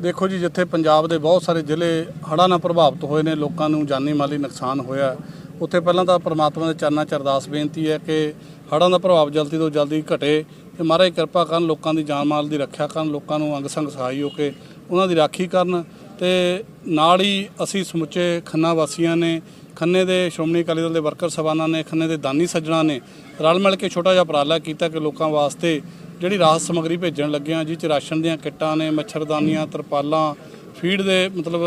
ਦੇਖੋ ਜੀ, ਜਿੱਥੇ ਪੰਜਾਬ ਦੇ ਬਹੁਤ ਸਾਰੇ ਜ਼ਿਲ੍ਹੇ ਹੜ੍ਹਾਂ ਨਾਲ ਪ੍ਰਭਾਵਿਤ ਹੋਏ ਨੇ, ਲੋਕਾਂ ਨੂੰ ਜਾਨੀ ਮਾਲੀ ਨੁਕਸਾਨ ਹੋਇਆ ਉੱਥੇ ਪਹਿਲਾਂ ਤਾਂ ਪ੍ਰਮਾਤਮਾ ਦੇ ਚਰਨਾਂ 'ਚ ਅਰਦਾਸ ਬੇਨਤੀ ਹੈ ਕਿ ਹੜ੍ਹਾਂ ਦਾ ਪ੍ਰਭਾਵ ਜਲਦੀ ਤੋਂ ਜਲਦੀ ਘਟੇ ਤੇ ਮਹਾਰਾਜ ਕਿਰਪਾ ਕਰਨ ਲੋਕਾਂ ਦੀ ਜਾਨ ਮਾਲ ਦੀ ਰੱਖਿਆ ਕਰਨ, ਲੋਕਾਂ ਨੂੰ ਅੰਗ ਸੰਗ ਸਹਾਈ ਹੋ ਕੇ ਉਹਨਾਂ ਦੀ ਰਾਖੀ ਕਰਨ ਤੇ ਨਾਲ ਹੀ ਅਸੀਂ ਸਮੁੱਚੇ ਖੰਨਾ ਵਾਸੀਆਂ ਨੇ ਖੰਨੇ ਦੇ ਸ਼੍ਰੋਮਣੀ ਅਕਾਲੀ ਦਲ ਦੇ ਵਰਕਰ ਸਭਾਨਾਂ ਨੇ, ਖੰਨੇ ਦੇ ਦਾਨੀ ਸੱਜਣਾ ਨੇ ਰਲ ਮਿਲ ਕੇ ਛੋਟਾ ਜਿਹਾ ਉਪਰਾਲਾ ਕੀਤਾ ਕਿ ਲੋਕਾਂ ਵਾਸਤੇ ਜਿਹੜੀ ਰਾਹਤ ਸਮੱਗਰੀ ਭੇਜਣ ਲੱਗੇ ਆ ਜਿਹ ਚ ਰਾਸ਼ਨ ਦੀਆਂ ਕਿੱਟਾਂ ਨੇ, ਮੱਛਰਦਾਨੀਆਂ, ਤਰਪਾਲਾਂ, ਫੀਡ ਦੇ ਮਤਲਬ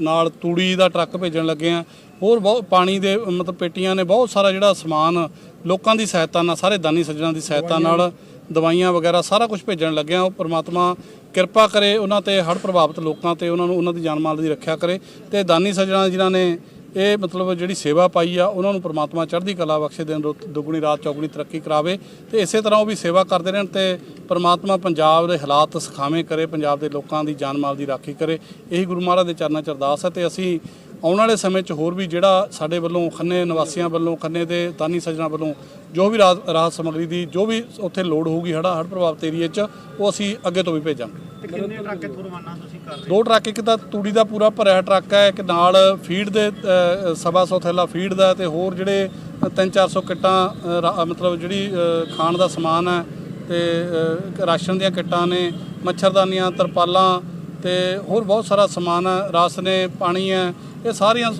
ਨਾਲ ਤੂੜੀ ਦਾ ਟਰੱਕ ਭੇਜਣ ਲੱਗੇ ਆ ਹੋਰ ਬਹੁਤ ਪਾਣੀ ਦੇ ਮਤਲਬ ਪੇਟੀਆਂ ਨੇ, ਬਹੁਤ ਸਾਰਾ ਜਿਹੜਾ ਸਮਾਨ ਲੋਕਾਂ ਦੀ ਸਹਾਇਤਾ ਨਾਲ, ਸਾਰੇ ਦਾਨੀ ਸੱਜਣਾਂ ਦੀ ਸਹਾਇਤਾ ਨਾਲ ਦਵਾਈਆਂ ਵਗੈਰਾ ਸਾਰਾ ਕੁਝ ਭੇਜਣ ਲੱਗੇ ਆ ਉਹ ਪ੍ਰਮਾਤਮਾ ਕਿਰਪਾ ਕਰੇ ਉਹਨਾਂ ਤੇ ਹੜ੍ਹ ਪ੍ਰਭਾਵਿਤ ਲੋਕਾਂ ਤੇ ਉਹਨਾਂ ਨੂੰ, ਉਹਨਾਂ ਦੀ ਜਾਨ ਮਾਲ ਦੀ ਰੱਖਿਆ ਕਰੇ ਤੇ ਦਾਨੀ ਸੱਜਣਾ ਜਿਨ੍ਹਾਂ ਨੇ ਇਹ ਮਤਲਬ ਜਿਹੜੀ ਸੇਵਾ ਪਾਈ ਆ, ਉਹਨਾਂ ਨੂੰ ਪ੍ਰਮਾਤਮਾ ਚੜ੍ਹਦੀ ਕਲਾ ਬਖਸ਼ੇ ਦਿਨ ਰੁੱਤ ਦੁੱਗਣੀ ਰਾਤ ਚੌਗਣੀ ਤਰੱਕੀ ਕਰਾਵੇ ਤੇ ਇਸੇ ਤਰ੍ਹਾਂ ਉਹ ਵੀ ਸੇਵਾ ਕਰਦੇ ਰਹਿਣ ਤੇ ਪ੍ਰਮਾਤਮਾ ਪੰਜਾਬ ਦੇ ਹਾਲਾਤ ਸੁਖਾਵੇਂ ਕਰੇ, ਪੰਜਾਬ ਦੇ ਲੋਕਾਂ ਦੀ ਜਾਨ ਮਾਲ ਦੀ ਰਾਖੀ ਕਰੇ। ਇਹੀ ਗੁਰੂ ਮਹਾਰਾਜ ਦੇ ਚਰਨਾਂ 'ਚ ਅਰਦਾਸ ਹੈ ਤੇ ਅਸੀਂ ਆਉਣ ਵਾਲੇ ਸਮੇਂ 'ਚ ਹੋਰ ਵੀ ਜਿਹੜਾ ਸਾਡੇ ਵੱਲੋਂ ਖੰਨੇ ਨਿਵਾਸੀਆਂ ਵੱਲੋਂ ਖੰਨੇ ਦੇ ਦਾਨੀ ਸੱਜਣਾ ਵੱਲੋਂ ਜੋ ਵੀ ਰਾਹਤ ਸਮੱਗਰੀ ਦੀ ਜੋ ਵੀ ਉੱਥੇ ਲੋੜ ਹੋਊਗੀ ਹੜਾ ਹੜ੍ਹ ਪ੍ਰਭਾਵਿਤ ਏਰੀਏ 'ਚ ਉਹ ਅਸੀਂ ਅੱਗੇ ਤੋਂ ਵੀ ਭੇਜਾਂਗੇ। ਕਿੰਨੇ ਟਰੱਕ ਇੱਥੋਂ ਰਵਾਨਾ ਤੁਸੀਂ ਕਰ ਰਹੇ ਦੋ ਟਰੱਕ ਇੱਕ ਤਾਂ ਤੂੜੀ ਦਾ ਪੂਰਾ ਭਰਿਆ ਟਰੱਕ ਹੈ ਇੱਕ ਨਾਲ ਫੀਡ ਦੇ ਸਵਾ ਸੌ ਥੈਲਾ ਫੀਡ ਦਾ ਤੇ ਹੋਰ ਜਿਹੜੇ 3-400 ਕਿੱਟਾਂ ਮਤਲਬ ਜਿਹੜੀ ਖਾਣ ਦਾ ਸਮਾਨ ਹੈ ਤੇ ਰਾਸ਼ਨ ਦੀਆਂ ਕਿੱਟਾਂ ਨੇ ਮੱਛਰਦਾਨੀਆਂ ਤਰਪਾਲਾਂ ਤੇ ਹੋਰ ਬਹੁਤ ਸਾਰਾ ਸਮਾਨ ਹੈ ਰਸ ਨੇ ਪਾਣੀ ਹੈ ਇਹ ਸਾਰੀਆਂ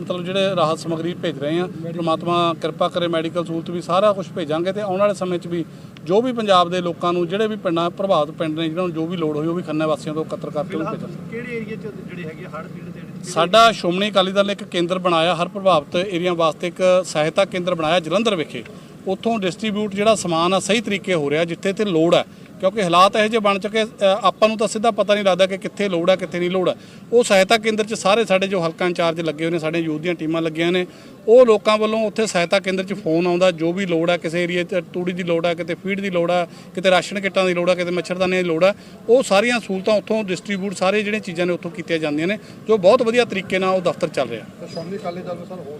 ਮਤਲਬ ਜਿਹੜੇ ਰਾਹਤ ਸਮੱਗਰੀ ਭੇਜ ਰਹੇ ਆ ਪ੍ਰਮਾਤਮਾ ਕਿਰਪਾ ਕਰੇ ਮੈਡੀਕਲ ਸਹੂਲਤ ਵੀ ਸਾਰਾ ਕੁਝ ਭੇਜਾਂਗੇ ਤੇ ਆਉਣ ਵਾਲੇ ਸਮੇਂ 'ਚ ਵੀ ਜੋ ਵੀ ਪੰਜਾਬ ਦੇ ਲੋਕਾਂ ਨੂੰ ਜਿਹੜੇ ਵੀ ਪਿੰਡਾਂ ਪ੍ਰਭਾਵਿਤ ਪਿੰਡ ਨੇ ਜਿਹਨਾਂ ਨੂੰ ਜੋ ਵੀ ਲੋੜ ਹੋਈ ਉਹ ਵੀ ਖੰਨੇ ਵਾਸੀਆਂ ਤੋਂ ਇਕੱਤਰ ਕਰਕੇ ਉਹ ਭੇਜਾਂਗੇ। ਕਿਹੜੇ ਏਰੀਆ ਚ ਜਿਹੜੇ ਹੈਗੇ ਹੜ੍ਹ ਪੀੜਤ ਸਾਡਾ ਸ਼੍ਰੋਮਣੀ ਅਕਾਲੀ ਦਲ ਨੇ ਇੱਕ ਕੇਂਦਰ ਬਣਾਇਆ ਹਰ ਪ੍ਰਭਾਵਿਤ ਏਰੀਆ ਵਾਸਤੇ ਇੱਕ ਸਹਾਇਤਾ ਕੇਂਦਰ ਬਣਾਇਆ ਜਲੰਧਰ ਵਿਖੇ। ਉੱਥੋਂ ਡਿਸਟ੍ਰੀਬਿਊਟ ਜਿਹੜਾ ਸਮਾਨ ਆ ਸਹੀ ਤਰੀਕੇ ਹੋ ਰਿਹਾ ਜਿੱਥੇ ਤੇ ਲੋੜ ਹੈ। ਕਿਉਂਕਿ ਹਾਲਾਤ ਇਹੋ ਜਿਹੇ ਬਣ ਚੁੱਕੇ ਆਪਾਂ ਨੂੰ ਤਾਂ ਸਿੱਧਾ ਪਤਾ ਨਹੀਂ ਲੱਗਦਾ ਕਿ ਕਿੱਥੇ ਲੋੜ ਹੈ ਕਿੱਥੇ ਨਹੀਂ ਲੋੜ ਹੈ ਉਹ ਸਹਾਇਤਾ ਕੇਂਦਰ 'ਚ ਸਾਰੇ ਸਾਡੇ ਜੋ ਹਲਕਾ ਇੰਚਾਰਜ ਲੱਗੇ ਹੋਏ ਨੇ, ਸਾਡੇ ਯੂਥ ਦੀਆਂ ਟੀਮਾਂ ਲੱਗੀਆਂ ਨੇ, ਉਹ ਲੋਕਾਂ ਵੱਲੋਂ ਉੱਥੇ ਸਹਾਇਤਾ ਕੇਂਦਰ 'ਚ ਫੋਨ ਆਉਂਦਾ, ਜੋ ਵੀ ਲੋੜ ਹੈ ਕਿਸੇ ਏਰੀਆ 'ਚ ਤੂੜੀ ਦੀ ਲੋੜ ਹੈ ਕਿਤੇ ਫੀਡ ਦੀ ਲੋੜ ਹੈ ਕਿਤੇ ਰਾਸ਼ਨ ਕਿੱਟਾਂ ਦੀ ਲੋੜ ਹੈ ਕਿਤੇ ਮੱਛਰਦਾਨੀਆਂ ਦੀ ਲੋੜ ਹੈ ਉਹ ਸਾਰੀਆਂ ਸਹੂਲਤਾਂ ਉੱਥੋਂ ਡਿਸਟ੍ਰੀਬਿਊਟ ਸਾਰੇ ਜਿਹੜੀਆਂ ਚੀਜ਼ਾਂ ਨੇ ਉੱਥੋਂ ਕੀਤੀਆਂ ਜਾਂਦੀਆਂ ਨੇ, ਜੋ ਬਹੁਤ ਵਧੀਆ ਤਰੀਕੇ ਨਾਲ ਉਹ ਦਫ਼ਤਰ ਚੱਲ ਰਿਹਾ। ਸ਼੍ਰੋਮਣੀ ਅਕਾਲੀ ਦਲ ਨੂੰ ਸਰ ਹੋਰ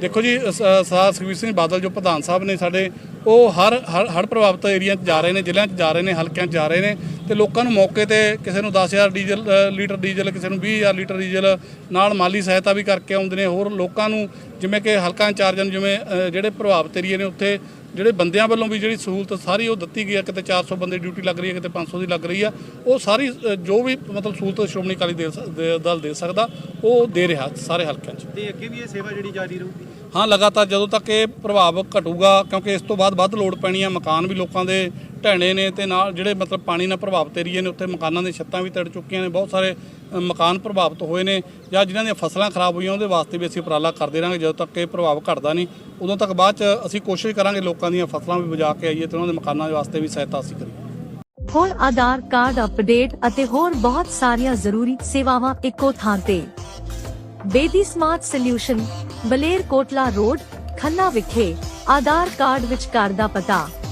ਦੇਖੋ ਜੀ ਸਰਦਾਰ ਸੁਖਬੀਰ ਸਿੰਘ ਬਾਦਲ ਜੋ ਪ੍ਰਧਾਨ ਸਾਹਿਬ ਨੇ ਸਾਡੇ, ਉਹ ਹਰ ਹਰ ਪ੍ਰਭਾਵਿਤ ਏਰੀਆ 'ਚ ਜਾ ਰਹੇ ਨੇ, ਜ਼ਿਲ੍ਹਿਆਂ 'ਚ ਜਾ ਰਹੇ ਨੇ, ਹਲਕਿਆਂ 'ਚ ਜਾ ਰਹੇ ਨੇ ਤੇ ਲੋਕਾਂ ਨੂੰ ਮੌਕੇ ਤੇ ਕਿਸੇ ਨੂੰ 10000 ਡੀਜ਼ਲ ਲੀਟਰ ਡੀਜ਼ਲ, ਕਿਸੇ ਨੂੰ 20000 ਲੀਟਰ ਡੀਜ਼ਲ, ਨਾਲ ਮਾਲੀ ਸਹਾਇਤਾ ਵੀ ਕਰਕੇ ਆਉਂਦੇ ਨੇ। ਹੋਰ ਲੋਕਾਂ ਨੂੰ ਜਿਵੇਂ ਕਿ ਹਲਕਾ ਇੰਚਾਰਜਾਂ ਨੂੰ ਜਿਵੇਂ ਜਿਹੜੇ ਪ੍ਰਭਾਵਿਤ ਏਰੀਏ ਨੇ ਉੱਥੇ ਜਿਹੜੇ ਬੰਦਿਆਂ ਵੱਲੋਂ ਵੀ ਜਿਹੜੀ ਸਹੂਲਤ ਸਾਰੀ ਉਹ ਦਿੱਤੀ ਗਈ ਹੈ ਕਿਤੇ 400 ਬੰਦੇ ਡਿਊਟੀ ਲੱਗ ਰਹੀ ਹੈ ਕਿਤੇ 500 ਦੀ ਲੱਗ ਰਹੀ ਆ ਉਹ ਸਾਰੀ ਜੋ ਵੀ ਮਤਲਬ ਸਹੂਲਤ ਸ਼੍ਰੋਮਣੀ ਅਕਾਲੀ ਦਲ ਦੇ ਸਕਦਾ ਉਹ ਦੇ ਰਿਹਾ ਸਾਰੇ ਹਲਕਿਆਂ 'ਚ। ਤੇ ਅੱਗੇ ਵੀ ਇਹ ਸੇਵਾ ਜਿਹੜੀ ਜਾਰੀ ਰਹੂਗੀ? ਹਾਂ ਲਗਾਤਾਰ ਜਦੋਂ ਤੱਕ ਇਹ ਪ੍ਰਭਾਵ ਘਟੂਗਾ ਕਿਉਂਕਿ ਇਸ ਤੋਂ ਬਾਅਦ ਵੱਧ ਲੋੜ ਪੈਣੀ ਆ ਮਕਾਨ ਵੀ ਲੋਕਾਂ ਦੇ ਢਹਿਣੇ ਨੇ ਤੇ ਨਾਲ ਜਿਹੜੇ ਮਤਲਬ ਪਾਣੀ ਨਾਲ ਪ੍ਰਭਾਵਿਤ ਏਰੀਏ ਨੇ, ਉੱਥੇ ਮਕਾਨਾਂ ਦੀਆਂ ਛੱਤਾਂ ਵੀ ਤੜ ਚੁੱਕੀਆਂ ਨੇ, ਬਹੁਤ ਸਾਰੇ ਮਕਾਨ ਪ੍ਰਭਾਵਿਤ ਹੋਏ ਨੇ ਜਾਂ ਜਿਨ੍ਹਾਂ ਦੀਆਂ ਫਸਲਾਂ ਖਰਾਬ ਹੋਈਆਂ, ਉਹਦੇ ਵਾਸਤੇ ਵੀ ਅਸੀਂ ਉਪਰਾਲਾ ਕਰਦੇ ਰਹਾਂਗੇ, ਜਦੋਂ ਤੱਕ ਇਹ ਪ੍ਰਭਾਵ ਘਟਦਾ ਨਹੀਂ, ਉਦੋਂ ਤੱਕ ਬਾਅਦ ਚ ਅਸੀਂ ਕੋਸ਼ਿਸ਼ ਕਰਾਂਗੇ ਲੋਕਾਂ ਦੀਆਂ ਫਸਲਾਂ ਵੀ ਬਚਾ ਕੇ ਆਈਏ ਤੇ ਉਹਨਾਂ ਦੇ ਮਕਾਨਾਂ ਦੇ ਵਾਸਤੇ ਵੀ ਸਹਾਇਤਾ ਅਸੀਂ ਕਰੀਏ। ਹੋਰ ਆਧਾਰ ਕਾਰਡ ਅਪਡੇਟ ਅਤੇ ਹੋਰ ਬਹੁਤ ਸਾਰੀਆਂ ਜ਼ਰੂਰੀ ਸੇਵਾਵਾਂ ਇੱਕੋ ਥਾਂ ਤੇ। ਬੇਦੀ ਸਮਾਰਟ ਸੋਲਿਊਸ਼ਨ, ਬਲੇਰ ਕੋਟਲਾ ਰੋਡ, ਖੰਨਾ ਵਿਖੇ ਆਧਾਰ ਕਾਰਡ ਵਿੱਚ ਘਰ ਦਾ ਪਤਾ।